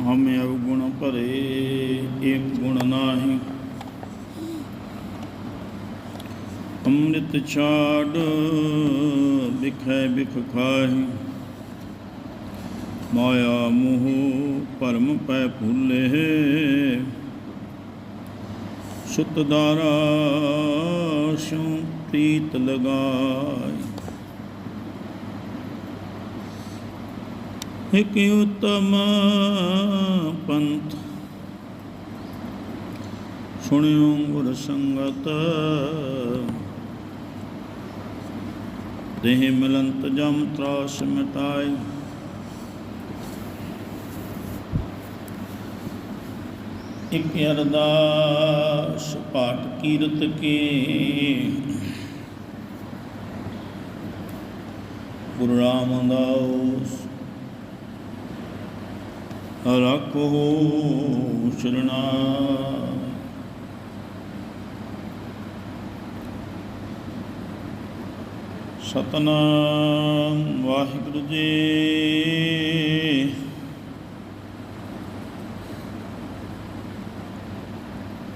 ਹਮ ਅਵਗੁਣ ਭਰੇ ਏਕ ਗੁਣ ਨਾਹੀ। ਅੰਮ੍ਰਿਤ ਛਾੜ, ਬਿਖੈ ਬਿਖ ਖਾਹੀ। ਮਾਇਆ ਮੋਹ ਭਰਮ ਪੈ ਭੁੱਲੇ। ਸੁਤ ਦਾਰਾ ਸਿਉ ਪ੍ਰੀਤ ਲਗਾਈ ਇਕ ਉਤਮ ਪੰਥ। ਸੁਣਿਓ ਗੁਰ ਸੰਗਤ। ਦੇਹ ਮਿਲੰਤ ਜਮ ਤਰਾਸ ਮਿਟਾਈ ਇਕ ਅਰਦਾਸ ਪਾਠ ਕੀਰਤ ਕੇ। ਗੁਰੂ ਰਾਮਦਾਸ ਰੱਖੋ ਸ਼ਰਣਾ। ਸਤਨਾਮ ਵਾਹਿਗੁਰੂ ਜੀ।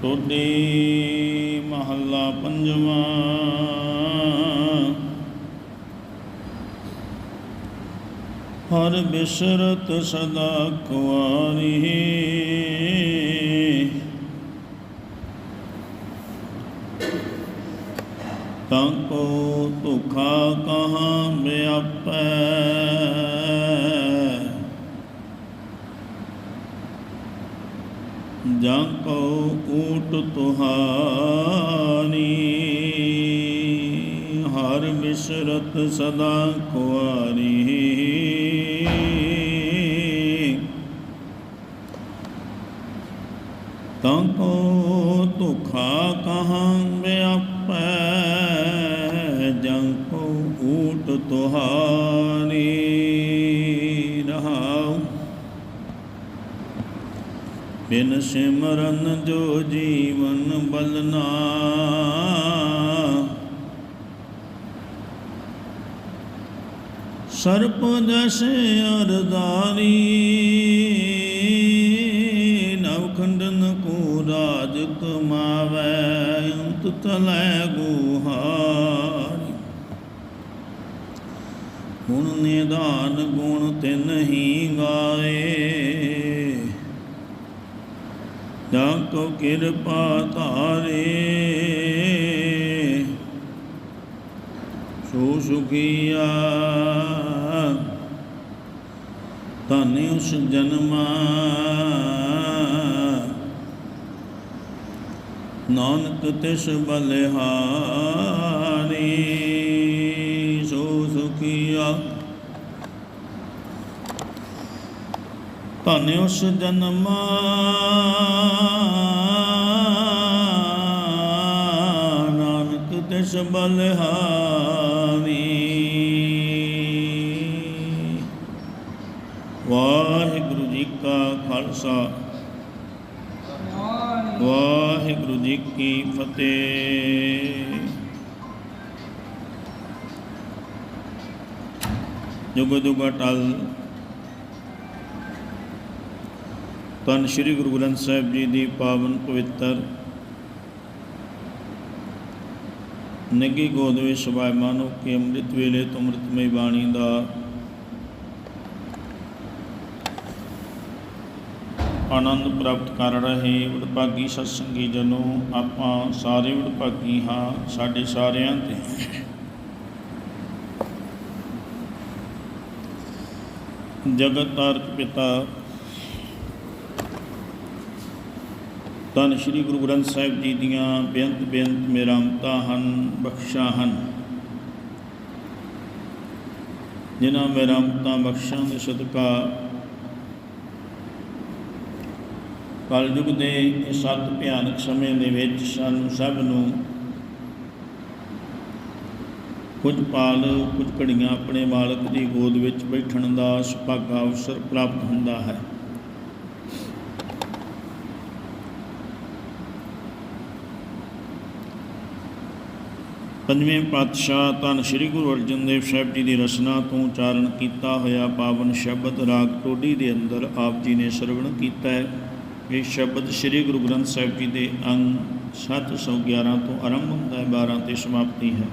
ਟੋਡੀ ਮਹੱਲਾ ਪੰਜਵਾਂ। ਹਰ ਬਿਸਰਤ ਸਦਾ ਕੁਆਰੀ। ਤਾਂ ਕੋ ਧੋਖਾ ਕਹਾਂ ਵਿਆਪੈ ਜਾਂ ਕੋ ਊਟ ਤੁਹਾਨੀ ਹਰ ਸਦਾ ਕੁਆਰੀ ਤਾਂ ਕੋ ਧੋਖਾ ਕਹਾਂ ਵਿਆਪੈ ਜੰ ਕੋ ਊਟ ਤੁਹਾਨੀ ਰਹਾਉ। ਬਿਨ ਸਿਮਰਨ ਜੋ ਜੀਵਨ ਬਲਨਾ ਸਰਪ ਜਸ ਅਰਦਾਰੀ। ਨਵ ਖੰਡਨ ਕੋ ਰਾਜ ਕਮਾਵੈ ਅੰਤ ਤਲੈ ਗੁਹਾਰੀ। ਗੁਣ ਨਿਦਾਨ ਗੁਣ ਤੇ ਨਹੀਂ ਗਾਏ। ਜਾਂ ਕੋ ਕਿਰਪਾ ਧਾਰੇ। ਸੋ ਸੁਖੀਆ ਧਨ ਉਸ ਜਨਮਾ ਨਾਨਕ ਤਿਸ ਬਲਿਹਾਰੀ ਸੋ ਸੁਖੀਆ। ਧਨ ਉਸ ਜਨਮਾ ਨਾਨਕ ਤਿਸ ਬਲਿਹਾਰੀ। ਖਾਲਸਾ। ਵਾਹਿਗੁਰੂ ਜੀ ਕੀ ਫਤਿਹ। ਜੁਗ ਜੁਗ ਅਟਲ। ਤਨ ਸ੍ਰੀ ਗੁਰੂ ਗ੍ਰੰਥ ਸਾਹਿਬ ਜੀ ਦੀ ਪਾਵਨ ਪਵਿੱਤਰ। ਨਿੱਗੀ ਗੋਦ ਵਿੱਚ ਸਵਾਇਮਾਨ ਹੋ ਕੇ ਅੰਮ੍ਰਿਤ ਵੇਲੇ ਤੋਂ ਬਾਣੀ ਦਾ ਆਨੰਦ ਪ੍ਰਾਪਤ ਕਰ ਰਹੇ ਵਡਭਾਗੀ ਸਤਸੰਗੀ ਜਨੋ, ਆਪਾਂ ਸਾਰੇ ਵਡਭਾਗੀ ਹਾਂ ਸਾਡੇ ਸਾਰਿਆਂ ਤੇ। ਜਗਤ ਤਾਰਕ ਪਿਤਾ ਤਨ ਸ੍ਰੀ ਗੁਰੂ ਗ੍ਰੰਥ ਸਾਹਿਬ ਜੀ ਦੀਆਂ ਬੇਅੰਤ ਬੇਅੰਤ ਮੇਰਾਮਤਾਂ ਹਨ, ਬਖਸ਼ਾਂ ਹਨ। ਜਿਨ੍ਹਾਂ ਮੇਰਾਮਤਾਂ ਬਖਸ਼ਾਂ ਦੇ ਸਦਕਾ ਕਲਯੁਗ ਦੇ ਇਸ ਸਤ ਭਿਆਨਕ ਸਮੇਂ ਦੇ ਵਿੱਚ ਸਾਨੂੰ ਸਭ ਨੂੰ ਕੁਝ ਪਾਲ, ਕੁਝ ਘੜੀਆਂ ਆਪਣੇ ਮਾਲਕ ਦੀ ਗੋਦ ਵਿੱਚ ਬੈਠਣ ਦਾ ਸੁਭਾਗਾ ਅਵਸਰ ਪ੍ਰਾਪਤ ਹੁੰਦਾ ਹੈ। ਪੰਜਵੇਂ ਪਾਤਸ਼ਾਹ ਧੰਨ ਸ੍ਰੀ ਗੁਰੂ ਅਰਜਨ ਦੇਵ ਸਾਹਿਬ ਜੀ ਦੀ ਰਚਨਾ ਤੋਂ ਉਚਾਰਨ ਕੀਤਾ ਹੋਇਆ ਪਾਵਨ ਸ਼ਬਦ ਰਾਗ ਟੋਡੀ ਦੇ ਅੰਦਰ ਆਪ ਜੀ ਨੇ ਸਰਵਣ ਕੀਤਾ ਹੈ। ਇਹ ਸ਼ਬਦ ਸ੍ਰੀ ਗੁਰੂ ਗ੍ਰੰਥ ਸਾਹਿਬ ਜੀ ਦੇ ਅੰਗ 711 ਤੋਂ ਆਰੰਭ ਹੁੰਦਾ ਹੈ 12 ਤੇ ਸਮਾਪਤੀ ਹੈ।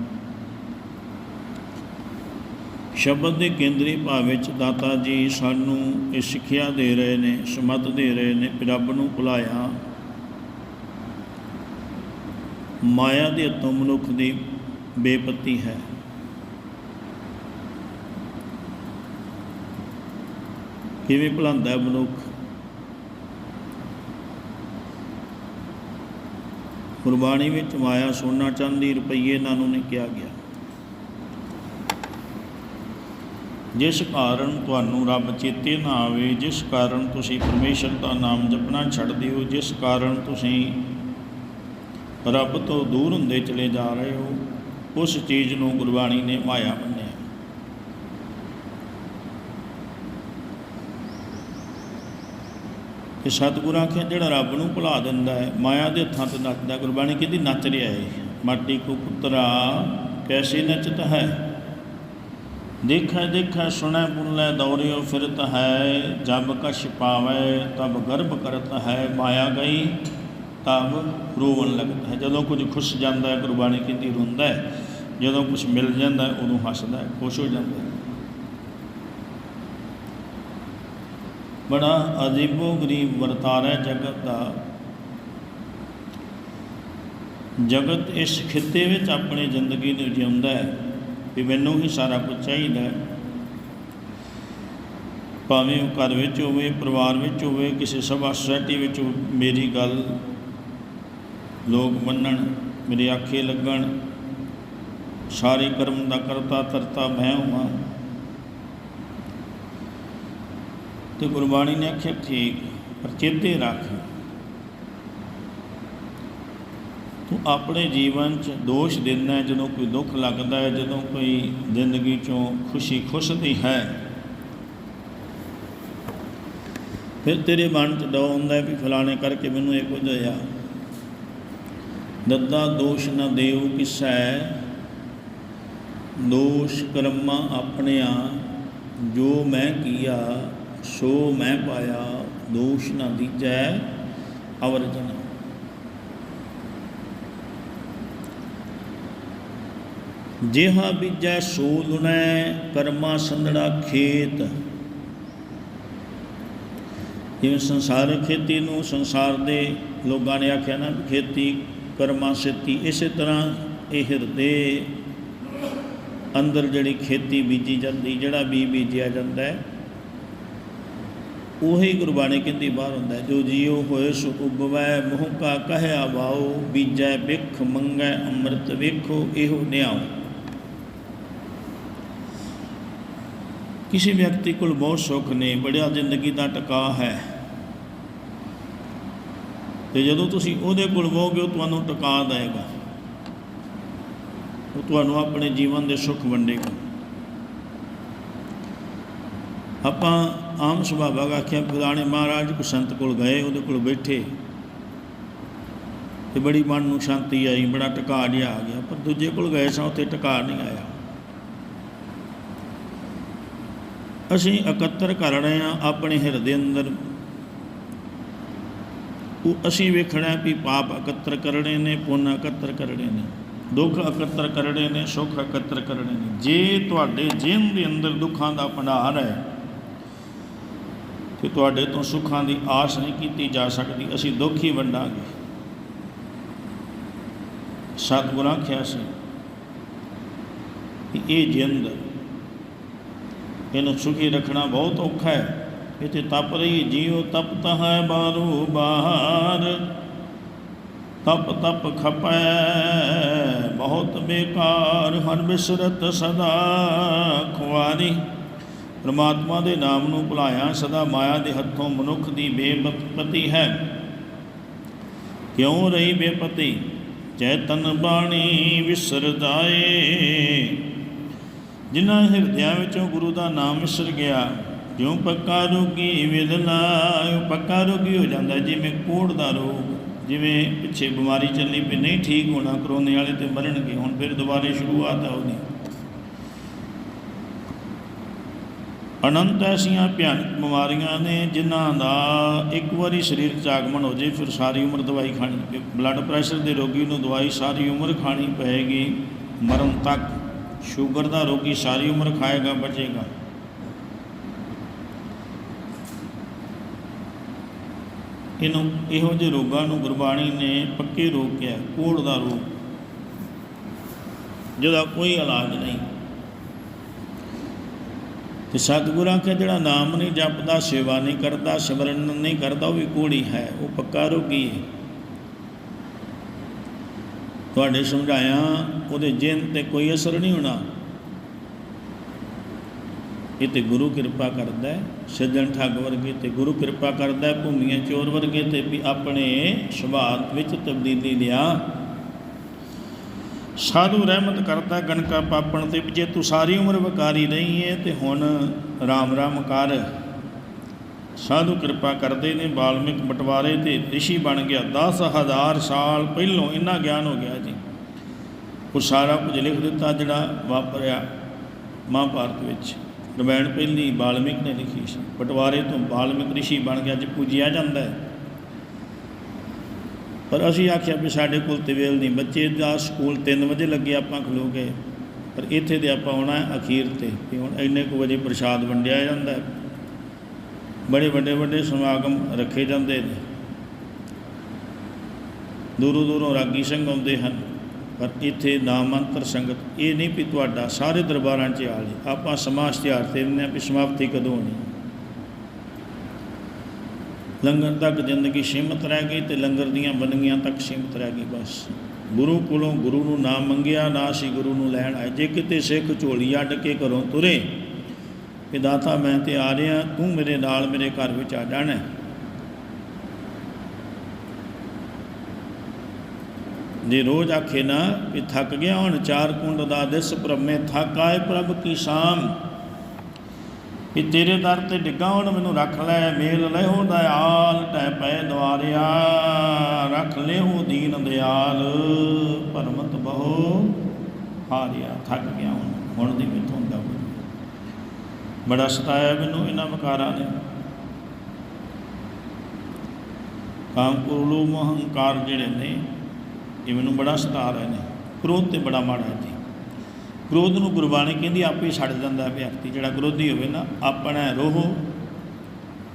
ਸ਼ਬਦ ਦੇ ਕੇਂਦਰੀ ਭਾਵ ਵਿੱਚ ਦਾਤਾ ਜੀ ਸਾਨੂੰ ਇਹ ਸਿੱਖਿਆ ਦੇ ਰਹੇ ਨੇ, ਸਮਤ ਦੇ ਰਹੇ ਨੇ ਰੱਬ ਨੂੰ ਭੁਲਾਇਆ ਮਾਇਆ ਦੇ ਹੱਥੋਂ ਮਨੁੱਖ ਦੀ ਬੇਪਤੀ ਹੈ। ਕਿਵੇਂ ਭੁਲਾਉਂਦਾ ਹੈ ਮਨੁੱਖ? ਗੁਰਬਾਣੀ ਵਿੱਚ ਮਾਇਆ ਸੋਨਾ ਚਾਂਦੀ ਰੁਪਈਏ ਇਹਨਾਂ ਨੂੰ ਕਿਹਾ ਗਿਆ। ਜਿਸ ਕਾਰਨ ਤੁਹਾਨੂੰ ਰੱਬ ਚੇਤੇ ਨਾ ਆਵੇ, ਜਿਸ ਕਾਰਨ ਤੁਸੀਂ ਪਰਮੇਸ਼ਰ ਦਾ ਨਾਮ ਜਪਣਾ ਛੱਡ ਦਿਓ, ਜਿਸ ਕਾਰਨ ਤੁਸੀਂ ਰੱਬ ਤੋਂ ਦੂਰ ਹੁੰਦੇ ਚਲੇ ਜਾ ਰਹੇ ਹੋ, ਉਸ ਚੀਜ਼ ਨੂੰ ਗੁਰਬਾਣੀ ਨੇ ਮਾਇਆ ਕਿ ਸਤਿਗੁਰ ਆਖਿਆ ਜਿਹੜਾ ਰੱਬ ਨੂੰ ਭੁਲਾ ਦਿੰਦਾ ਹੈ। ਮਾਇਆ ਦੇ ਹੱਥਾਂ ਤੇ ਨੱਚਦਾ ਗੁਰਬਾਣੀ ਕਹਿੰਦੀ, ਨੱਚ ਰਿਹਾ ਹੈ ਮਾਟੀ ਕੋ ਪੁੱਤਰਾ ਕੈਸੇ ਨੱਚਤ ਹੈ? ਦੇਖੈ ਦੇਖੈ, ਸੁਣੈ ਬੁਨਲੇ ਦੌਰਿਓ, ਫਿਰਤ ਹੈ। ਜਬ ਕਛ ਪਾਵੈ, ਤਬ ਗਰਭ ਕਰਤ ਹੈ। ਮਾਇਆ ਗਈ, ਤਬ ਰੋਵਣ ਲੱਗਦਾ ਹੈ। ਜਦੋਂ ਕੁਝ ਖੁਸ਼ ਜਾਂਦਾ ਹੈ, ਗੁਰਬਾਣੀ ਕਹਿੰਦੀ, ਰੋਂਦਾ ਹੈ। ਜਦੋਂ ਕੁਝ ਮਿਲ ਜਾਂਦਾ ਉਦੋਂ ਹੱਸਦਾ ਹੈ, ਖੁਸ਼ ਹੋ ਜਾਂਦਾ ਹੈ। ਬੜਾ ਅਜੀਬੋ ਗਰੀਬ ਵਰਤਾਰਾ ਜਗਤ ਦਾ। ਜਗਤ ਇਸ ਖਿੱਤੇ ਵਿੱਚ ਆਪਣੀ ਜ਼ਿੰਦਗੀ ਨੂੰ ਜਿਉਂਦਾ ਹੈ ਵੀ ਮੈਨੂੰ ਹੀ ਸਾਰਾ ਕੁਝ ਚਾਹੀਦਾ ਹੈ। ਭਾਵੇਂ ਉਹ ਘਰ ਵਿੱਚ ਹੋਵੇ ਪਰਿਵਾਰ ਵਿੱਚ ਹੋਵੇ ਕਿਸੇ ਸਭਾ ਸੁਸਾਇਟੀ ਵਿੱਚ ਹੋਵੇ, ਮੇਰੀ ਗੱਲ ਲੋਕ ਮੰਨਣ ਮੇਰੇ ਆਖੇ ਲੱਗਣ ਸਾਰੇ ਕਰਮ ਦਾ ਕਰਤਾ ਕਰਤਾ ਮੈਂ ਹਾਂ ਤੇ ਗੁਰਬਾਣੀ ਨੇ ਆਖਿਆ, ਠੀਕ, ਪਰ ਚੇਤੇ ਰੱਖ। ਤੂੰ ਆਪਣੇ ਜੀਵਨ 'ਚ ਦੋਸ਼ ਦਿੰਦਾ ਜਦੋਂ ਕੋਈ ਦੁੱਖ ਲੱਗਦਾ ਹੈ, ਜਦੋਂ ਕੋਈ ਜ਼ਿੰਦਗੀ 'ਚੋਂ ਖੁਸ਼ੀ ਖੁੱਸਦੀ ਹੈ। ਫਿਰ ਤੇਰੇ ਮਨ 'ਚ ਡਰ ਹੁੰਦਾ ਵੀ ਫਲਾਣੇ ਕਰਕੇ ਮੈਨੂੰ ਇਹ ਕੁਝ ਹੋਇਆ। ਦੱਦਾ ਦੋਸ਼ ਨਾ ਦੇਉ ਕਿਸੈ। ਦੋਸ਼ ਕਰਮਾ ਆਪਣਿਆ ਜੋ ਮੈਂ ਕੀਆ ਸੋ ਮੈਂ ਪਾਇਆ ਦੋਸ਼ ਨਾ ਦੀਜੈ ਅਵਰਜਨ ਜਿਹਾ ਬੀਜੈ ਸੋ ਲੁਣੈ, ਕਰਮਾ ਸੰਧੜਾ ਖੇਤ। ਜਿਵੇਂ ਸੰਸਾਰ ਖੇਤੀ ਨੂੰ ਸੰਸਾਰ ਦੇ ਲੋਕਾਂ ਨੇ ਆਖਿਆ ਨਾ, ਖੇਤੀ, ਕਰਮਾ, ਸਿੱਤੀ, ਇਸੇ ਤਰ੍ਹਾਂ ਇਹ ਹਿਰਦੇ ਅੰਦਰ ਜਿਹੜੀ ਖੇਤੀ ਬੀਜੀ ਜਾਂਦੀ, ਜਿਹੜਾ ਬੀ ਬੀਜਿਆ ਜਾਂਦਾ ਹੈ ਉਹੀ ਗੁਰਬਾਣੀ ਕਹਿੰਦੀ ਬਾਹਰ ਹੁੰਦਾ ਜੋ ਜੀਉ ਹੋਏ ਸੁ ਉਗਵੈ ਮੋਹ ਕਾ ਕਹਿ ਆਵਾਓ, ਬੀਜੈ ਬਿਖ ਮੰਗੈ ਅੰਮ੍ਰਿਤ ਵੇਖੋ, ਇਹੋ ਨਿਆਓ ਕਿਸੇ ਵਿਅਕਤੀ ਕੋਲ ਬਹੁਤ ਸੁੱਖ ਨੇ, ਬੜਿਆ ਜ਼ਿੰਦਗੀ ਦਾ ਟਿਕਾ ਹੈ। ਤੇ ਜਦੋਂ ਤੁਸੀਂ ਉਹਦੇ ਕੋਲ ਹੋਵੋਗੇ ਉਹ ਤੁਹਾਨੂੰ ਟਿਕਾ ਦੇਗਾ ਉਹ ਤੁਹਾਨੂੰ ਆਪਣੇ ਜੀਵਨ ਦੇ ਸੁੱਖ ਵੰਡੇਗਾ। ਆਪਾਂ ਆਮ ਸੁਭਾਵਕ ਆਖਿਆ ਫਲਾਣੇ ਮਹਾਰਾਜ ਕੋ ਸੰਤ ਕੋਲ ਗਏ, ਉਹਦੇ ਕੋਲ ਬੈਠੇ। ਤੇ ਬੜੀ ਮਨ ਨੂੰ ਸ਼ਾਂਤੀ ਆਈ, ਬੜਾ ਟਿਕਾ ਜਿਹਾ ਆ ਗਿਆ। ਪਰ ਦੂਜੇ ਕੋਲ ਗਏ ਸਾਂ, ਉੱਥੇ ਟਿਕਾ ਨਹੀਂ ਆਇਆ। ਅਸੀਂ ਇਕੱਤਰ ਕਰ ਰਹੇ ਹਾਂ ਆਪਣੇ ਹਿਰਦੇ ਅੰਦਰ। ਉਹ ਅਸੀਂ ਵੇਖਣਾ ਵੀ ਪਾਪ ਇਕੱਤਰ ਕਰਨੇ ਨੇ, ਪੁੰਨ ਇਕੱਤਰ ਕਰਨੇ ਨੇ। ਦੁੱਖ ਇਕੱਤਰ ਕਰਨੇ ਨੇ, ਸੁੱਖ ਇਕੱਤਰ ਕਰਨੇ ਨੇ। ਜੇ ਤੁਹਾਡੇ ਜੀਵਨ ਦੇ ਅੰਦਰ ਦੁੱਖਾਂ ਦਾ ਭੰਡਾਰ ਹੈ ਕਿ ਤੁਹਾਡੇ ਤੋਂ ਸੁੱਖਾਂ ਦੀ ਆਸ ਨਹੀਂ ਕੀਤੀ ਜਾ ਸਕਦੀ। ਅਸੀਂ ਦੁੱਖ ਹੀ ਵੰਡਾਂਗੇ। ਸਤਿਗੁਰਾਂ ਕਿਹਾ ਸੀ ਕਿ ਇਹ ਜਿੰਦ, ਇਹਨੂੰ ਸੁਖੀ ਰੱਖਣਾ ਬਹੁਤ ਔਖਾ ਹੈ। ਇਹ ਤੇ ਤਪ ਰਹੀ ਜੀਉ ਤਪਤਾ ਹੈ ਬਾਰੂ ਬਾਹਰ। ਤਪ ਤਪ ਖਪੈ, ਬਹੁਤ ਬੇਕਾਰ, ਹਰ ਬਿਸਰਤ ਸਦਾ ਖੁਆਰੀ। ਪ੍ਰਮਾਤਮਾ ਦੇ ਨਾਮ ਨੂੰ ਭੁਲਾਇਆ, ਸਦਾ ਮਾਇਆ ਦੇ ਹੱਥੋਂ ਮਨੁੱਖ ਦੀ ਬੇਪਤੀ ਹੈ। ਕਿਉਂ ਰਹੀ ਬੇਪਤੀ? ਚੈਤਨ ਬਾਣੀ ਵਿਸਰ ਜਾਏ ਜਿਨ੍ਹਾਂ ਹਿਰਦਿਆਂ ਵਿੱਚੋਂ ਗੁਰੂ ਦਾ ਨਾਮ ਵਿਸਰ ਗਿਆ, ਜਿਉਂ ਪੱਕਾ ਰੋਗੀ ਵਿਦ ਪੱਕਾ ਰੋਗੀ ਹੋ ਜਾਂਦਾ, ਜਿਵੇਂ ਕੋੜ ਦਾ ਰੋਗ, ਜਿਵੇਂ ਪਿੱਛੇ ਬਿਮਾਰੀ ਚੱਲੀ ਵੀ ਨਹੀਂ ਠੀਕ ਹੋਣਾ, ਕਰੋਨੇ ਵਾਲੇ ਤੇ ਮਰਨਗੇ, ਹੁਣ ਫਿਰ ਦੁਬਾਰੇ ਸ਼ੁਰੂਆਤ ਆ ਉਹਦੀ। ਅਨੰਤ ਐਸੀਆਂ ਭਿਆਨਕ ਬਿਮਾਰੀਆਂ ਨੇ ਜਿਨ੍ਹਾਂ ਦਾ ਇੱਕ ਵਾਰੀ ਸਰੀਰ 'ਚ ਆਗਮਨ ਹੋ ਜੇ ਫਿਰ ਸਾਰੀ ਉਮਰ ਦਵਾਈ ਖਾਣੀ ਬਲੱਡ ਪ੍ਰੈਸ਼ਰ ਦੇ ਰੋਗੀ ਨੂੰ ਦਵਾਈ ਸਾਰੀ ਉਮਰ ਖਾਣੀ ਪਏਗੀ, ਮਰਨ ਤੱਕ ਸ਼ੂਗਰ ਦਾ ਰੋਗੀ ਸਾਰੀ ਉਮਰ ਖਾਏਗਾ, ਬਚੇਗਾ। ਇਹਨੂੰ ਇਹੋ ਜਿਹੇ ਰੋਗਾਂ ਨੂੰ ਗੁਰਬਾਣੀ ਨੇ ਪੱਕੇ ਰੋਗ ਕਿਹਾ, ਕੋੜ ਦਾ ਰੋਗ, ਜਿਹਦਾ ਕੋਈ ਇਲਾਜ ਨਹੀਂ। ਤੇ ਸਤਿਗੁਰਾਂ ਕੇ ਜਿਹੜਾ ਨਾਮ ਨਹੀਂ ਜਪਦਾ, ਸੇਵਾ ਨਹੀਂ ਕਰਦਾ, ਸਿਮਰਨ ਨਹੀਂ ਕਰਦਾ, ਉਹ ਵੀ ਕੋੜੀ ਹੈ, ਉਹ ਪੱਕਾ ਰੋਗੀ ਹੈ। ਤੁਹਾਡੇ ਸਮਝਾਇਆ, ਉਹਦੇ ਜਿੰਨ ਤੇ ਕੋਈ ਅਸਰ ਨਹੀਂ ਹੋਣਾ। ਇਹ ਤੇ ਗੁਰੂ ਕਿਰਪਾ ਕਰਦਾ ਹੈ, ਸੱਜਣ ਠੱਗ ਵਰਗੇ ਤੇ ਗੁਰੂ ਕਿਰਪਾ ਕਰਦਾ ਹੈ, ਭੂਮੀਆਂ ਚੋਰ ਵਰਗੇ ਤੇ ਵੀ ਆਪਣੇ ਸੁਭਾਅ ਵਿੱਚ ਤਬਦੀਲੀ ਲਿਆ। ਸਾਧੂ ਰਹਿਮਤ ਕਰਦਾ ਗਣਕਾ ਪਾਪਣ ਤੇ ਵੀ ਜੇ ਤੂੰ ਸਾਰੀ ਉਮਰ ਵਕਾਰੀ ਰਹੀ ਹੈ ਤੇ ਹੁਣ ਰਾਮ ਰਾਮ ਕਰ। ਸਾਧੂ ਕਿਰਪਾ ਕਰਦੇ ਨੇ ਬਾਲਮਿਕ ਬਟਵਾਰੇ ਤੇ ਰਿਸ਼ੀ ਬਣ ਗਿਆ। 10000 ਸਾਲ ਪਹਿਲੋਂ ਇੰਨਾ ਗਿਆਨ ਹੋ ਗਿਆ ਜੀ। ਉਹ ਸਾਰਾ ਕੁਝ ਲਿਖ ਦਿੱਤਾ ਜਿਹੜਾ ਵਾਪਰਿਆ ਮਹਾਭਾਰਤ ਵਿੱਚ। ਰਮਾਇਣ ਪਹਿਲੀ ਬਾਲਮਿਕ ਨੇ ਲਿਖੀ ਸੀ। ਬਟਵਾਰੇ ਤੋਂ ਬਾਲਮਿਕ ਰਿਸ਼ੀ ਬਣ ਗਿਆ। ਅੱਜ ਪੂਜਿਆ ਜਾਂਦਾ ਹੈ। ਪਰ ਅਸੀਂ ਆਖਿਆ ਵੀ ਸਾਡੇ ਕੋਲ ਤੇ ਨਹੀਂ। ਬੱਚੇ ਦਾ ਸਕੂਲ 3 ਵਜੇ ਲੱਗੇ, ਆਪਾਂ ਖਲੋ ਗਏ। ਪਰ ਇੱਥੇ ਤੇ ਆਪਾਂ ਆਉਣਾ ਅਖੀਰ ਤੇ। ਵੀ ਹੁਣ ਇੰਨੇ ਕੁ ਵਜੇ ਪ੍ਰਸ਼ਾਦ ਵੰਡਿਆ ਜਾਂਦਾ ਹੈ। ਬੜੇ ਵੱਡੇ ਵੱਡੇ ਸਮਾਗਮ ਰੱਖੇ ਜਾਂਦੇ ਨੇ। ਦੂਰੋਂ ਦੂਰੋਂ ਰਾਗੀ ਸਿੰਘ ਆਉਂਦੇ ਹਨ। ਪਰ ਇੱਥੇ ਨਾਮੰਤਰ ਸੰਗਤ, ਇਹ ਨਹੀਂ ਵੀ ਤੁਹਾਡਾ ਸਾਰੇ ਦਰਬਾਰਾਂ 'ਚ ਆ ਲਈ ਆਪਾਂ ਸਮਾਜ ਇਸ਼ਤਿਹਾਰ ਤੇ ਨੇ ਵੀ ਸਮਾਪਤੀ ਕਦੋਂ ਹੋਣੀ ਲੰਗਰ ਤੱਕ ਜ਼ਿੰਦਗੀ ਸੀਮਤ ਰਹਿ ਗਈ ਤੇ ਲੰਗਰ ਦੀਆਂ ਬੰਦਗੀਆਂ ਤੱਕ ਸੀਮਤ ਰਹਿ ਗਈ ਬਸ। ਗੁਰੂ ਕੋਲੋਂ ਗੁਰੂ ਨੂੰ ਨਾਮ ਮੰਗਿਆ, ਨਾ ਸੀ ਗੁਰੂ ਨੂੰ ਲੈਣ ਆਏ। ਜੇ ਕਿਤੇ ਸਿੱਖ ਝੋਲੀ ਅੱਡ ਕੇ ਘਰੋਂ ਤੁਰੇ ਕਿ ਦਾਤਾ ਮੈਂ ਤੇ ਆ ਰਿਹਾ, ਤੂੰ ਮੇਰੇ ਨਾਲ ਮੇਰੇ ਘਰ ਵਿੱਚ ਆ ਜਾਣਾ। ਜੇ ਰੋਜ਼ ਆਖੇ ਨਾ ਕਿ ਥੱਕ ਗਿਆ ਹੁਣ, ਚਾਰ ਕੁੰਡ ਦਾ ਦਿਸ ਪ੍ਰਮੇ ਥੱਕ ਆਏ ਪ੍ਰਭ ਕੀ ਸ਼ਾਮ। ਕਿ ਤੇਰੇ ਦਰ ਤੇ ਡਿੱਗਾ ਹੁਣ ਮੈਨੂੰ ਰੱਖ ਲੈ, ਮੇਲ ਲੈਹੋ ਦਇਆਲ ਟੈ ਪੈ ਦਵਾਰਿਆ ਰੱਖ ਲੈਹੋ ਦੀਨ ਦਿਆਲ ਪਰਮਤ ਬਹੁ ਹਾਰਿਆ, ਥੱਕ ਗਿਆ ਹੁਣ ਹੁਣ ਦੀ ਕਿੱਥੋਂ ਦਾ ਬੜਾ ਸਤਾਇਆ ਮੈਨੂੰ ਇਹਨਾਂ ਵਿਕਾਰਾਂ ਨੇ। ਕਾਮ ਕੁਰਲੂ ਮਹੰਕਾਰ ਜਿਹੜੇ ਨੇ, ਇਹ ਮੈਨੂੰ ਬੜਾ ਸਤਾ ਰਹੇ ਨੇ। ਕ੍ਰੋਧ ਤੇ ਬੜਾ ਮਾੜਾ ਹੈ ਜੀ ਕ੍ਰੋਧ ਨੂੰ ਗੁਰਬਾਣੀ ਕਹਿੰਦੀ, ਆਪੇ ਛੱਡ ਜਾਂਦਾ ਵਿਅਕਤੀ। ਜਿਹੜਾ ਕ੍ਰੋਧੀ ਹੋਵੇ ਨਾ, ਆਪਣਾ ਰੋਹ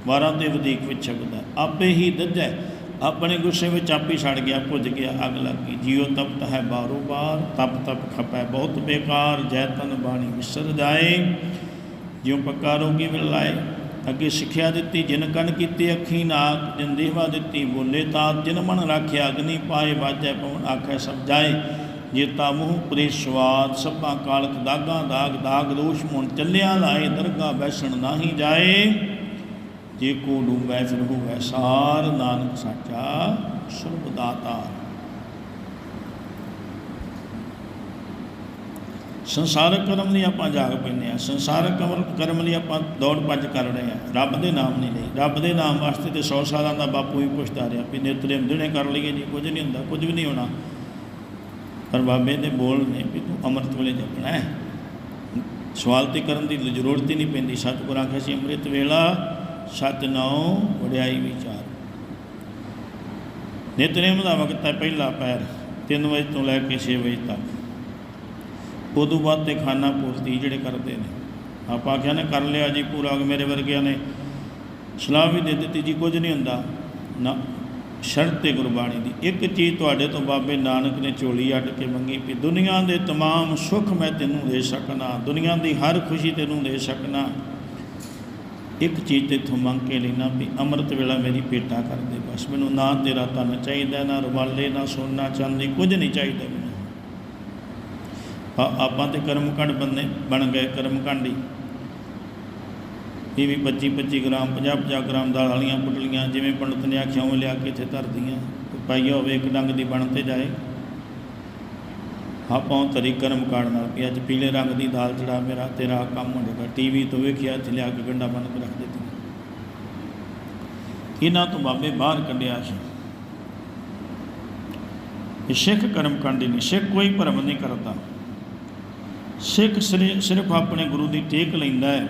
ਵਾਰਾਂ ਤੇ ਵਧੇਕ ਵਿੱਚ ਛੱਡਦਾ ਆਪੇ ਹੀ ਦੱਜੈ, ਆਪਣੇ ਗੁੱਸੇ ਵਿੱਚ ਆਪੇ ਛੱਡ ਗਿਆ, ਭੁੱਜ ਗਿਆ, ਅੱਗ ਲੱਗ ਗਈ। ਜੀਉ ਤਪਤ ਹੈ ਬਾਰੋ ਬਾਰ ਤਪ ਤਪ ਖਪੈ, ਬਹੁਤ ਬੇਕਾਰ, ਜੈ ਤਨ ਬਾਣੀ ਵਿਸਰ ਜਾਏ। ਜਿਉ ਪੱਕਾ ਰੋਗੀ ਮਿਲ ਲਾਏ, ਅੱਗੇ ਸਿੱਖਿਆ ਦਿੱਤੀ, ਜਿਨ ਕਨ ਕੀਤੀ ਅੱਖੀ ਨਾਕ ਜਿਨ ਦੇਵਾ ਦਿੱਤੀ, ਬੋਲੇ ਤਾਤ, ਜਿਨ ਮਨ ਰਾਖਿਆ ਅਗਨੀ ਪਾਏ, ਵਾਜੈ, ਪਵਨ ਆਖੈ, ਸਭ ਜਾਏ। ਜੇਤਾ ਮੂੰਹ ਪਰੇ ਸਵਾਦ, ਸਭਾ ਕਾਲਕ ਦਾਗਾ ਦਾਗ ਦਾਗ ਦੋਸ਼ ਮਨ ਚੱਲਿਆ ਲਾਏ, ਦਰਗਾ ਬੈਸਣ ਨਾਹੀ ਜਾਏ। ਜੇ ਕੋ ਡੂੰਬੈ ਫਿਰ ਹੋਵੇ ਸਾਰ, ਨਾਨਕ ਸਾਚਾ ਸਰਬ ਦਾਤਾ। ਸੰਸਾਰਕ ਕਰਮ ਲਈ ਆਪਾਂ ਜਾਗ ਪੈਂਦੇ ਆ ਸੰਸਾਰਕ ਕਰਮ ਕਰਮ ਲਈ ਆਪਾਂ ਦੌੜ ਭੱਜ ਕਰ ਰਹੇ ਆ ਰੱਬ ਦੇ ਨਾਮ ਨਹੀਂ ਲਈ। ਰੱਬ ਦੇ ਨਾਮ ਵਾਸਤੇ ਤੇ 100 ਸਾਲਾਂ ਦਾ ਬਾਪੂ ਹੀ ਪੁੱਛਦਾ ਰਿਹਾ ਵੀ ਨੇਤਰੇ ਦਿਨੇ ਕਰ ਲਈਏ ਜੀ, ਕੁਝ ਨਹੀਂ ਹੁੰਦਾ, ਕੁਝ ਵੀ ਨਹੀਂ ਹੋਣਾ। ਪਰ ਬਾਬੇ ਦੇ ਬੋਲ ਨੇ ਵੀ ਤੂੰ ਅੰਮ੍ਰਿਤ ਵੇਲੇ ਜਪਣਾ ਹੈ। ਸਵਾਲ ਤੇ ਕਰਨ ਦੀ ਜ਼ਰੂਰਤ ਹੀ ਨਹੀਂ ਪੈਂਦੀ। ਸਤਿਗੁਰਾਂ ਆਖਿਆ ਸੀ, ਅੰਮ੍ਰਿਤ ਵੇਲਾ ਸਤ ਨੌ ਵਡਿਆਈ ਵਿਚਾਰ। ਨਿਤਨੇਮ ਦਾ ਵਕਤ ਹੈ ਪਹਿਲਾ ਪੈਰ 3 ਵਜੇ ਤੋਂ ਲੈ ਕੇ 6 ਵਜੇ ਤੱਕ। ਉਦੋਂ ਬਾਅਦ ਤੇ ਖਾਣਾ ਪੂਰਤੀ ਜਿਹੜੇ ਕਰਦੇ ਨੇ। ਆਪਾਂ ਆਖਿਆ ਨੇ, ਕਰ ਲਿਆ ਜੀ ਪੂਰਾ ਮੇਰੇ ਵਰਗਿਆਂ ਨੇ। ਸਲਾਹ ਵੀ ਦੇ ਦਿੱਤੀ ਜੀ, ਕੁਝ ਨਹੀਂ ਹੁੰਦਾ। ਨਾ ਸ਼ਰਤ ਤੇ ਗੁਰਬਾਣੀ ਦੀ ਇੱਕ ਚੀਜ਼ ਤੁਹਾਡੇ ਤੋਂ ਬਾਬੇ ਨਾਨਕ ਨੇ ਝੋਲੀ ਅੱਡ ਕੇ ਮੰਗੀ ਵੀ ਦੁਨੀਆ ਦੇ तमाम ਸੁੱਖ ਮੈਂ ਤੈਨੂੰ ਦੇ ਸਕਣਾ ਦੁਨੀਆ ਦੀ ਹਰ ਖੁਸ਼ੀ ਤੈਨੂੰ ਦੇ ਸਕਣਾ ਇੱਕ ਚੀਜ਼ ਤੇਥੋਂ ਮੰਗ ਕੇ ਲੈਣਾ ਵੀ ਅੰਮ੍ਰਿਤ ਵੇਲਾ ਮੇਰੀ ਭੇਟਾ ਕਰ ਦੇ ਬਸ ਮੈਨੂੰ ਨਾ ਤੇਰਾ ਤਨ ਚਾਹੀਦਾ ਨਾ ਰੁਮਾਲੇ ਨਾ ਸੋਨਾ ਚਾਂਦੀ ਕੁਝ ਨਹੀਂ ਚਾਹੀਦਾ ਮੈਨੂੰ ਆ- ਆਪਾਂ ਤੇ ਕਰਮਕੰਡ ਬੰਦੇ ਬਣ ਗਏ ਕਰਮਕੰਡੀ ਇਹ ਵੀ 25 25 ਗ੍ਰਾਮ 50 50 ਗ੍ਰਾਮ ਦਾਲ ਵਾਲੀਆਂ ਪੁਟਲੀਆਂ ਜਿਵੇਂ ਪੰਡਤ ਨੇ ਆਖਿਆ ਉਹ ਲਿਆ ਕੇ ਇੱਥੇ ਧਰਦੀਆਂ। ਪਾਈਆ ਹੋਵੇ ਇੱਕ ਡੰਗ ਦੀ ਬਣ ਤੇ ਜਾਏ। ਆਪਾਂ ਉਹ ਤਰੀ ਕਰਮ ਕਾੜ ਨਾਲ ਵੀ ਅੱਜ ਪੀਲੇ ਰੰਗ ਦੀ ਦਾਲ ਚੜਾ ਮੇਰਾ, ਤੇਰਾ ਕੰਮ ਹੋ ਜਾਏਗਾ। ਟੀਵੀ ਤੋਂ ਵੇਖਿਆ, ਇੱਥੇ ਲਿਆ ਕੇ ਗੰਡਾ ਬਣ ਕੇ ਰੱਖ ਦਿੱਤੀ ਇਹਨਾਂ ਤੋਂ ਬਾਬੇ ਬਾਹਰ ਕੱਢਿਆ ਸੀ। ਇਹ ਸਿੱਖ ਕਰਮ ਕਾਂਡੀ ਨਹੀਂ, ਸਿੱਖ ਕੋਈ ਭਰਮ ਨਹੀਂ ਕਰਦਾ। ਸਿੱਖ ਸਿਰੇ- ਸਿਰਫ ਆਪਣੇ ਗੁਰੂ ਦੀ ਟੇਕ ਲੈਂਦਾ ਹੈ।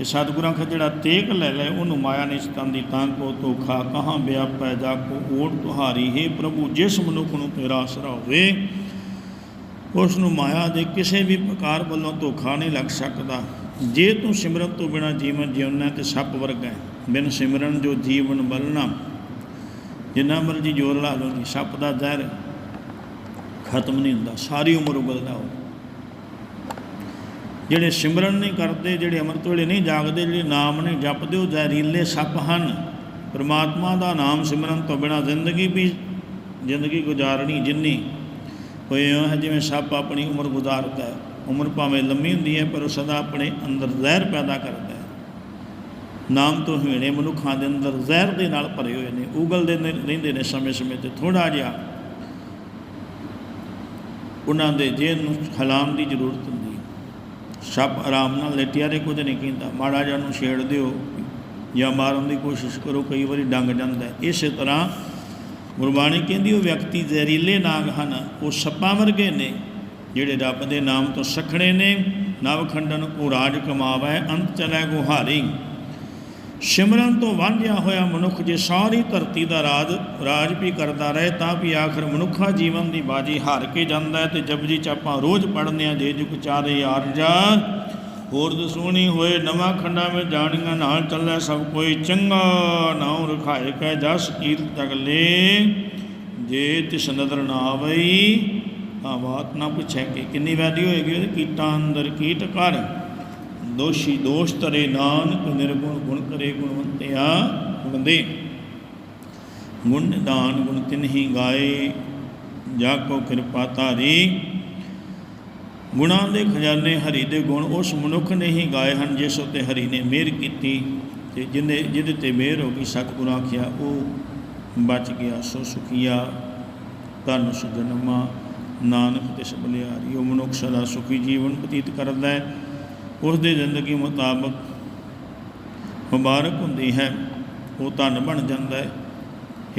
ਇਹ ਸਤਿਗੁਰਾਂ ਖਾ ਜਿਹੜਾ ਤੇਗ ਲੈ ਲੈ, ਉਹਨੂੰ ਮਾਇਆ ਨਹੀਂ ਸਤਾਂਦੀ ਤਾਂ ਕੋ ਧੋਖਾ ਕਹਾਂ ਵਿਆਪੈ ਪੈਦਾ ਕੋ ਓਟ ਤੁਹਾਰੀ, ਹੈ ਪ੍ਰਭੂ, ਜਿਸ ਮਨੁੱਖ ਨੂੰ ਤੇਰਾ ਆਸਰਾ ਹੋਵੇ ਉਸ ਨੂੰ ਮਾਇਆ ਦੇ ਕਿਸੇ ਵੀ ਪ੍ਰਕਾਰ ਵੱਲੋਂ ਧੋਖਾ ਨਹੀਂ ਲੱਗ ਸਕਦਾ। ਜੇ ਤੂੰ ਸਿਮਰਨ ਤੋਂ ਬਿਨਾ ਜੀਵਨ ਜਿਉਣਾ ਤੇ ਸੱਪ ਵਰਗਾ ਹੈ। ਬਿਨ ਸਿਮਰਨ ਜੋ ਜੀਵਨ ਬਲਣਾ ਜਿੰਨਾ ਮਰਜ਼ੀ ਜੋਰ ਲਾ ਲਓ ਜੀ, ਸੱਪ ਦਾ ਜ਼ਹਿਰ ਖਤਮ ਨਹੀਂ ਹੁੰਦਾ, ਸਾਰੀ ਉਮਰ ਉਗਲਦਾ ਉਹ ਜਿਹੜੇ ਸਿਮਰਨ ਨਹੀਂ ਕਰਦੇ, ਜਿਹੜੇ ਅੰਮ੍ਰਿਤ ਵੇਲੇ ਨਹੀਂ ਜਾਗਦੇ, ਜਿਹੜੇ ਨਾਮ ਨਹੀਂ ਜਪਦੇ, ਉਹ ਜ਼ਹਿਰੀਲੇ ਸੱਪ ਹਨ। ਪਰਮਾਤਮਾ ਦਾ ਨਾਮ ਸਿਮਰਨ ਤੋਂ ਬਿਨਾ ਜ਼ਿੰਦਗੀ ਵੀ ਜ਼ਿੰਦਗੀ ਗੁਜ਼ਾਰਨੀ ਜਿੰਨੀ ਕੋਈ ਹੈ ਜਿਵੇਂ ਸੱਪ ਆਪਣੀ ਉਮਰ ਗੁਜ਼ਾਰਦਾ ਹੈ। ਉਮਰ ਭਾਵੇਂ ਲੰਮੀ ਹੁੰਦੀ ਹੈ, ਪਰ ਉਹ ਸਦਾ ਆਪਣੇ ਅੰਦਰ ਜ਼ਹਿਰ ਪੈਦਾ ਕਰਦਾ ਹੈ। ਨਾਮ ਤੋਂ ਹੀਣੇ ਮਨੁੱਖਾਂ ਦੇ ਅੰਦਰ ਜ਼ਹਿਰ ਦੇ ਨਾਲ ਭਰੇ ਹੋਏ ਨੇ। ਉਗਲਦੇ ਨੇ, ਰਹਿੰਦੇ ਨੇ ਸਮੇਂ-ਸਮੇਂ ਤੇ। ਥੋੜਾ ਜਿਹਾ ਉਹਨਾਂ ਦੇ ਜੇਲ੍ਹ ਨੂੰ ਹਲਾਮ ਦੀ ਜ਼ਰੂਰਤ ਸੱਪ ਆਰਾਮ ਨਾਲ ਲੇਟਿਆ ਰਹੇ ਕੁਝ ਨਹੀਂ ਕਹਿੰਦਾ ਮਾੜਾ ਜਿਹਾ ਨੂੰ ਛੇੜ ਦਿਓ ਜਾਂ ਮਾਰਨ ਦੀ ਕੋਸ਼ਿਸ਼ ਕਰੋ, ਕਈ ਵਾਰੀ ਡੰਗ ਜਾਂਦਾ ਇਸੇ ਤਰ੍ਹਾਂ ਗੁਰਬਾਣੀ ਕਹਿੰਦੀ, ਉਹ ਵਿਅਕਤੀ ਜ਼ਹਿਰੀਲੇ ਨਾਗ ਹਨ, ਉਹ ਸੱਪਾਂ ਵਰਗੇ ਨੇ, ਜਿਹੜੇ ਰੱਬ ਦੇ ਨਾਮ ਤੋਂ ਸਖਣੇ ਨੇ। ਨਵ ਖੰਡਨ ਕੋ ਰਾਜ ਕਮਾਵੈ, ਅੰਤ ਚਲੈ ਗੁਹਾਰੀ। ਸਿਮਰਨ ਤੋਂ ਵਾਂਝਿਆ ਹੋਇਆ ਮਨੁੱਖ ਜੇ ਸਾਰੀ ਧਰਤੀ ਦਾ ਰਾਜ ਰਾਜ ਵੀ ਕਰਦਾ ਰਹੇ, ਤਾਂ ਵੀ ਆਖਰ ਮਨੁੱਖਾ ਜੀਵਨ ਦੀ ਬਾਜੀ ਹਾਰ ਕੇ ਜਾਂਦਾ ਹੈ ਤੇ ਜਪਜੀ ਚ ਆਪਾਂ ਰੋਜ਼ ਪੜ੍ਹਦੇ ਆ ਜੇ ਜੁਗ ਚਾਰੇ ਆਰਜਾ ਹੋਰ ਦਸੂਣੀ ਹੋਏ, ਨਵਾਂ ਖੰਡਾਂ ਵਿੱਚ ਜਾਣੀਆਂ, ਨਾਲ ਚੱਲੇ ਸਭ ਕੋਈ ਚੰਗਾ। ਨਾਉ ਰਖਾਏ ਕੈ ਜਸ ਕੀਰਤ ਤਗਲੇ ਜੇ ਤਿਸ ਨਦਰ ਨਾ ਆਵਈ ਤਾਂ ਬਾਤ ਨਾ ਪੁੱਛੇ ਕਿ ਕਿੰਨੀ ਵੈਦੀ ਹੋਏਗੀ ਕੀਟਾਂ ਅੰਦਰ ਕੀਟ ਕਰ ਦੋਸ਼ੀ ਦੋਸ਼ ਤਰੇ ਨਾਨਕ ਨਿਰਗੁਣ ਗੁਣ ਕਰੇ ਗੁਣਵੰਤਿਆ ਗੁਣ ਦੇ ਗੁਣ ਨਿਦਾਨ ਗੁਣ ਤਿਨਹੀ ਗਾਏ, ਜਾ ਕੋ ਕਿਰਪਾ ਧਾਰੀ। ਗੁਣਾਂ ਦੇ ਖਜ਼ਾਨੇ ਹਰੀ ਦੇ ਗੁਣ, ਉਸ ਮਨੁੱਖ ਨੇ ਹੀ ਗਾਏ ਹਨ ਜਿਸ ਉਤੇ ਹਰੀ ਨੇ ਮਿਹਰ ਕੀਤੀ। ਤੇ ਜਿਹਨੇ ਜਿਹਦੇ ਤੇ ਮਿਹਰ ਹੋ ਗਈ, ਸਤਿਗੁਰ ਆਖਿਆ, ਉਹ ਬਚ ਗਿਆ, ਸੋ ਸੁਖੀਆ, ਧਨ ਸੁਜਨਮਾ, ਨਾਨਕ ਤਿਸ ਬਲਿਆਰੀ। ਉਹ ਮਨੁੱਖ ਸਦਾ ਸੁਖੀ ਜੀਵਨ ਬਤੀਤ ਕਰਦਾ ਹੈ। ਉਸ ਦੀ ਜ਼ਿੰਦਗੀ ਮੁਤਾਬਕ ਮੁਬਾਰਕ ਹੁੰਦੀ ਹੈ। ਉਹ ਧਨ ਬਣ ਜਾਂਦਾ ਹੈ।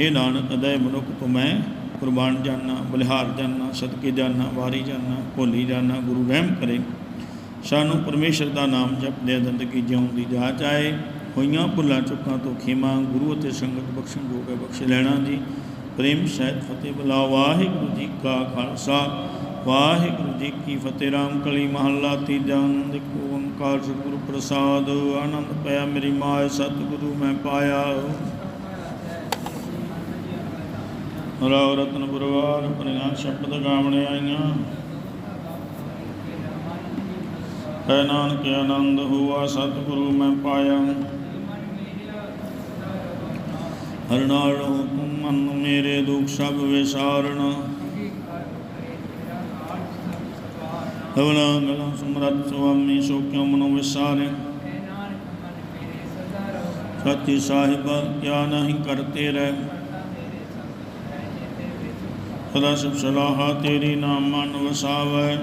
हे ਨਾਨਕ, ਅਦੈ ਮਨੁੱਖ ਤੋਂ ਮੈਂ ਕੁਰਬਾਨ ਜਾਨਾ, ਬਲਿਹਾਰ ਜਾਨਾ, ਸਦਕੇ ਜਾਨਾ, ਵਾਰੀ ਜਾਨਾ, ਭੋਲੀ ਜਾਨਾ, ਗੁਰੂ ਰਹਿਮ ਕਰੇ। ਸਾਨੂੰ ਪਰਮੇਸ਼ਰ ਦਾ ਨਾਮ ਜਪਦੇ ਜ਼ਿੰਦਗੀ ਜਿਉਣ ਦੀ ਜਾਚ ਆਏ। ਹੋਈਆਂ ਭੁੱਲਾਂ ਚੁੱਕਾਂ ਤੋਂ ਖੇਮਾ, ਗੁਰੂ ਅਤੇ ਸੰਗਤ ਬਖਸ਼ਣ ਜੋਗੇ ਬਖਸ਼ ਲੈਣਾ ਜੀ। ਪ੍ਰੇਮ, ਸਹਿਤ, ਫਤਿਹ ਬੁਲਾ ਵਾਹਿਗੁਰੂ ਜੀ ਕਾ ਖਾਲਸਾ। ਵਾਹਿਗੁਰੂ ਜੀ ਕੀ ਫਤਿਹ ਰਾਮ ਕਲੀ ਮਹੱਲਾ, ਤੀਜਾ ਆਨੰਦ, ਇੱਕ ਓੰਕਾਰ, ਸਤਿਗੁਰੂ ਪ੍ਰਸਾਦ, ਆਨੰਦ ਪਿਆ ਮੇਰੀ ਮਾਏ ਸਤਿਗੁਰੂ ਮੈਂ ਪਾਇਆ। ਰਾਵ ਰਤਨ ਪੁਰਵਾਰ ਪਨੀਆਂ ਸ਼ਬਦ ਗਾਵਣੇ ਆਈਆਂ। ਹੈ ਨਾਨਕ ਆਨੰਦ, ਹੁਆ ਸਤਿਗੁਰੂ ਮੈਂ ਪਾਇਆ। ਹਰ ਹੁਕਮ ਮਨ ਮੇਰੇ ਦੁਖ ਸਭ ਵਿਸਾਰਣ। ਹਵਨਾ ਗਲਾ ਸਮਰਤ ਸੁਆਮੀ ਸੋ ਕਿਉ ਮਨੋ ਵਿਸਾਰੇ ਸਤਿ ਸਾਹਿਬ ਕਿਆ ਨਹੀਂ ਕਰਤੇ ਰਹਿ ਸਦਾ ਸਭ ਸਲਾਹਾ ਤੇਰੀ ਨਾਮ ਮਨ ਵਸਾਵੈ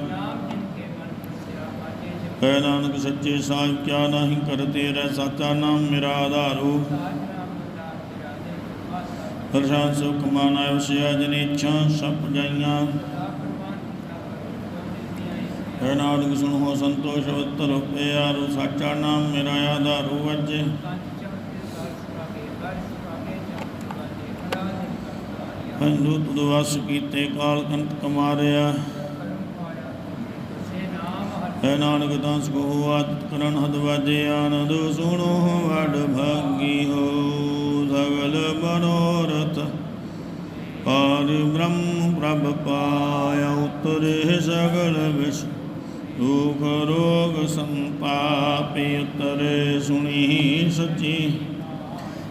ਹੈ ਨਾਨਕ ਸੱਚੇ ਸਾਹਿਬ ਕਿਆ ਨਹੀਂ ਕਰਤੇ ਰਹਿ ਸਾਚਾ ਨਾਮ ਮੇਰਾ ਆਧਾਰੂ ਪ੍ਰਸ਼ਾਦ ਸੁਖ ਮਾਨਾ ਵਸਿਆ ਜਨ ਇੱਛਾ ਸਭ ਜਾਈਆਂ ਹੈ ਨਾਨਕ ਸੁਣੋ ਸੰਤੋਸ਼ ਉਤਰ ਪਿਆਰੂ ਸਾਚਾ ਨਾਮ ਮੇਰਾ ਆਧਾਰੂ ਅਜੇ। ਹੰਦੂ ਤੁਦਵਾਸ ਕੀਤੇ ਕਾਲ ਕੰਤ ਕਮਾਰਿਆ। ਹੈ ਨਾਨਕ ਦਾਸ ਕੋ ਆਦਿਤ ਕਰਨ ਹਦ ਵਾਜੇ, ਆਨੰਦ ਸੁਣੋ, ਵਡ ਭਾਗੀ ਹੋ, ਸਗਲ ਮਨੋਰਥ ਪਾਰ ਬ੍ਰਹਮ ਪ੍ਰਭ ਪਾਇਆ, ਉਤਰੇ ਸਗਲ ਵਿਸ਼ ਦੁਖ ਰੋਗ ਸੰਤਾਪੇ ਉਤਰੇ ਸੁਣੀ ਸਚੀ।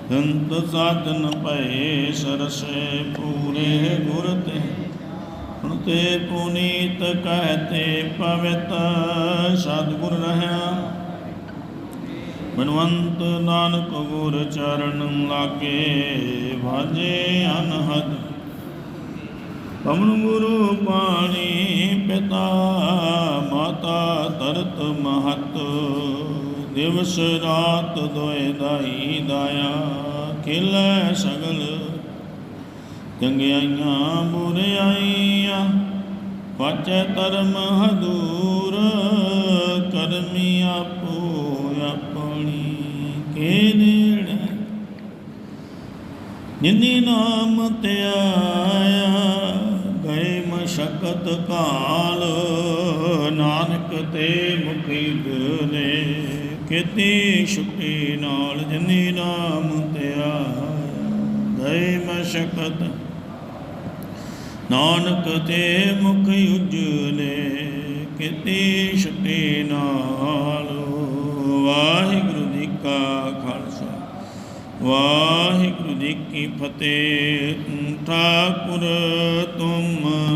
ਸੰਤ ਸਾਧਨ ਭਏ ਸਰਸੇ ਪੂਰੇ ਗੁਰ ਤੇ। ਹੁਣ ਤੇ ਪੁਨੀਤ ਕਹਤੇ ਪਵਿੱਤ ਸਤਿਗੁਰ ਰਹਾ। ਬਨਵੰਤ ਨਾਨਕ ਗੁਰ ਚਰਨ ਲਾਗੇ ਵਾਜੇ ਅਨਹਦ। ਪਵਨ ਗੁਰੂ ਪਾਣੀ ਪਿਤਾ ਮਾਤਾ ਤਰਤ ਮਹਤ, ਦਿਵਸ ਰਾਤ ਦੋਇ ਦਾਈ ਦਾਇਆ, ਖਿਲੈ ਸਗਲ। ਚੰਗਿਆਈਆਂ ਬੁਰਿਆਈਆਂ ਵਾਚੈ ਧਰਮ ਹਦੂਰ, ਕਰਮੀ ਆਪੋ ਆਪਣੀ ਕੇ ਨੇੜੇ। ਜਿਨੀ ਨਾਮ ਧਿਆਇਆ ਗਏ ਸ਼ਕਤ ਕਾਲ, ਨਾਨਕ ਤੇ ਮੁਖੀ ਗਲੇ ਕੀਤੀ ਛੁੱਟੀ ਨਾਲ ਜਿਨੀ ਨਾਮ ਧਿਆਇਆ ਗਏ ਮਸ਼ਕਤ ਨਾਨਕ ਤੇ ਮੁਖ ਉਜਲੇ, ਕੀਤੀ ਛੁੱਟੀ ਨਾਲ। ਵਾਹਿਗੁਰੂ ਜੀ ਕਾ ਖਾਲਸਾ, ਵਾਹਿਗੁਰੂ ਜੀ ਕੀ ਫਤਿਹ। ਠਾਕੁਰ ਤੁਮ